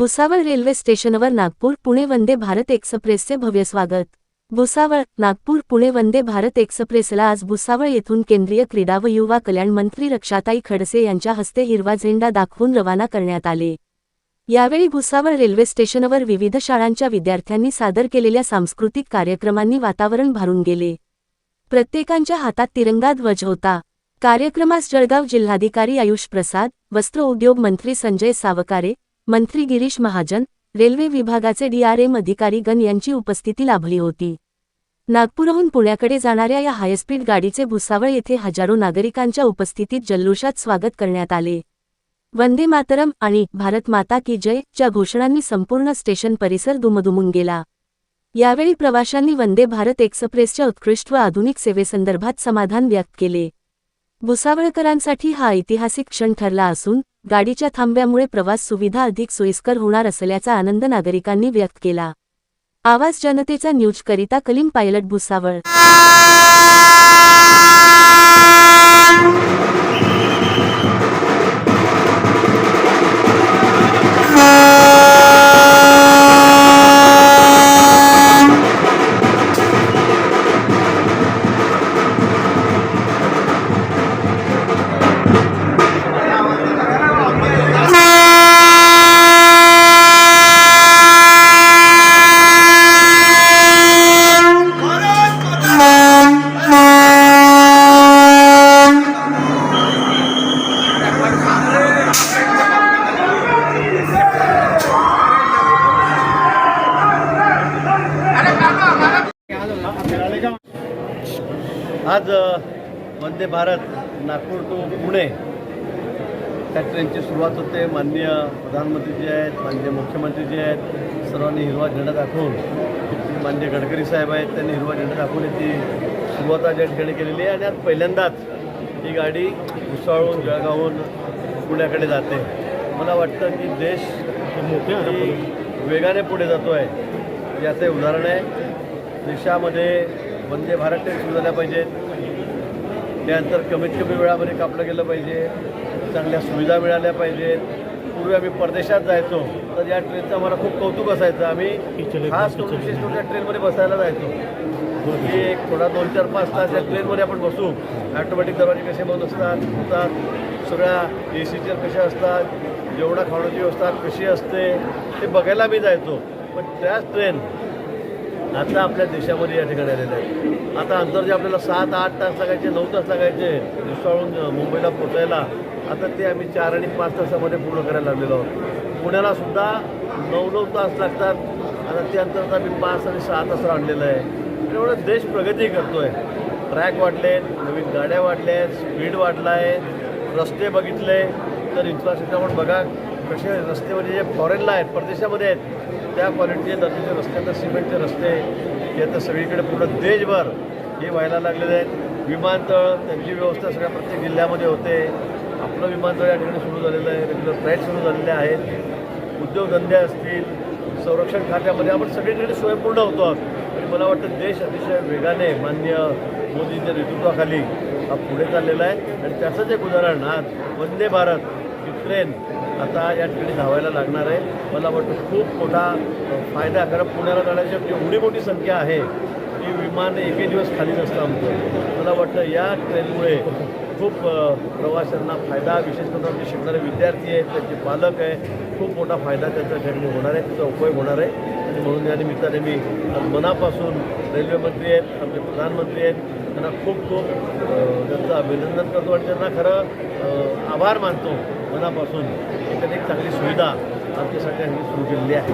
Bhusawal railway स्टेशनवर नागपूर पुणे वंदे भारत एक्सप्रेसचे भव्य स्वागत. भुसावळ नागपूर पुणे वंदे भारत एक्सप्रेसला आज भुसावळ येथून केंद्रीय क्रीडा व युवा कल्याण मंत्री रक्षाताई खडसे यांच्या हस्ते हिरवा झेंडा दाखवून रवाना करण्यात आले. यावेळी भुसावळ रेल्वे स्टेशनवर विविध शाळांच्या विद्यार्थ्यांनी सादर केलेल्या सांस्कृतिक कार्यक्रमांनी वातावरण भारून गेले. प्रत्येकांच्या हातात तिरंगा ध्वज होता. कार्यक्रमास जळगाव जिल्हाधिकारी आयुष प्रसाद वस्त्र उद्योग मंत्री संजय सावकारे मंत्री गिरीश महाजन रेल्वे विभागाचे डीआरएम अधिकारीगण यांची उपस्थिती लाभली होती. नागपूरहून पुण्याकडे जाणाऱ्या या हायस्पीड गाडीचे भुसावळ येथे हजारो नागरिकांच्या उपस्थितीत जल्लोषात स्वागत करण्यात आले. वंदे मातरम आणि भारत माता की जय च्या घोषणांनी संपूर्ण स्टेशन परिसर दुमदुमून गेला. यावेळी प्रवाशांनी वंदे भारत एक्सप्रेसच्या उत्कृष्ट व आधुनिक सेवेसंदर्भात समाधान व्यक्त केले. भुसावळकरांसाठी हा ऐतिहासिक क्षण ठरला असून गाडीच्या थांब्यामुळे प्रवास सुविधा अधिक सोयीस्कर होणार असल्याचा आनंद नागरिकांनी व्यक्त केला. आवाज जनतेचा न्यूजकरिता कलिम पायलट भुसावळ. आज वंदे भारत नागपूर टू पुणे. त्या ट्रेनची सुरुवात होते. माननीय प्रधानमंत्री जे आहेत माननीय मुख्यमंत्री जे आहेत. सर्वांनी हिरवा झेंडा दाखवून माननीय गडकरी साहेब आहेत त्यांनी हिरवा झेंडा दाखवून ती सुरुवात आज या ठिकाणी केलेली आहे. आणि आज पहिल्यांदाच ही गाडी भुसावळून जळगावहून पुण्याकडे जाते. मला वाटतं की देश वेगाने पुढे जातो आहे याचं उदाहरण आहे. देशामध्ये वंदे भारत ट्रेन सुरू झाल्या पाहिजेत. त्यानंतर कमीत कमी वेळामध्ये कापलं गेलं पाहिजे. चांगल्या सुविधा मिळाल्या पाहिजेत. पूर्वी आम्ही परदेशात जायचो तर या ट्रेनचं आम्हाला खूप कौतुक असायचं. आम्ही खास करून विशेष करून त्या ट्रेनमध्ये बसायला जायचो. की एक थोडा दोन चार पाच तास या ट्रेनमध्ये आपण बसू. ॲटोमॅटिक दरवाजे कसे बंद असतात होतात सगळ्या ए सीच्या कशा असतात जेवढा खाण्याची व्यवस्था कशी असते ते बघायला मी जायचो. पण त्याच ट्रेन आता आपल्या देशामध्ये या ठिकाणी आलेले आहेत. आता अंतर जे आपल्याला सात आठ तास लागायचे नऊ तास लागायचे. दुष्काळून मुंबईला पोचायला आता ते आम्ही चार आणि पाच तासामध्ये पूर्ण करायला लागलेलो आहोत. पुण्याला सुद्धा नऊ नऊ तास लागतात. आता ते अंतर आम्ही पाच आणि सहा तास आणलेलं आहे. त्यामुळे देश प्रगती करतो आहे ट्रॅक वाढले नवीन गाड्या वाढल्या आहेत स्पीड वाढला आहे रस्ते बघितले. तर इन्फ्रास्ट्रक्चर आपण बघा कसे रस्ते म्हणजे जे फॉरेनला आहेत परदेशामध्ये आहेत त्या क्वालिटीचे दर्जाचे रस्ते आता सिमेंटचे रस्ते हे आता सगळीकडे पूर्ण देशभर हे व्हायला लागलेले आहेत. विमानतळ त्यांची व्यवस्था सगळ्या प्रत्येक जिल्ह्यामध्ये होते. आपलं विमानतळ या ठिकाणी सुरू झालेलं आहे. रेग्युलर फ्लाईट सुरू झालेले आहेत. उद्योगधंदे असतील संरक्षण खात्यामध्ये आपण सगळीकडे स्वयंपूर्ण होतो आणि मला वाटतं देश अतिशय वेगाने मान्य मोदींच्या नेतृत्वाखाली हा पुढे चाललेला आहे. आणि त्याचंच एक उदाहरण आज वंदे भारत ही ट्रेन आता या ठिकाणी धावायला लागणार आहे. मला वाटतं खूप मोठा फायदा कारण पुण्याला जाण्याची एवढी मोठी संख्या आहे की विमान एकही दिवस खाली नसतं आमचं. मला वाटतं या ट्रेनमुळे खूप प्रवाशांना फायदा विशेष करून आमचे शिकणारे विद्यार्थी आहेत त्यांचे पालक आहे खूप मोठा फायदा त्याच्या ठिकाणी होणार आहे त्याचा उपयोग होणार आहे. आणि म्हणून या निमित्ताने मी मनापासून रेल्वे मंत्री आहेत आमचे प्रधानमंत्री आहेत त्यांना खूप खूप त्यांचं अभिनंदन करतो आणि त्यांना खरं आभार मानतो. मनापासून की एक चांगली सुविधा आमच्यासाठी आम्ही सुरू केलेली आहे.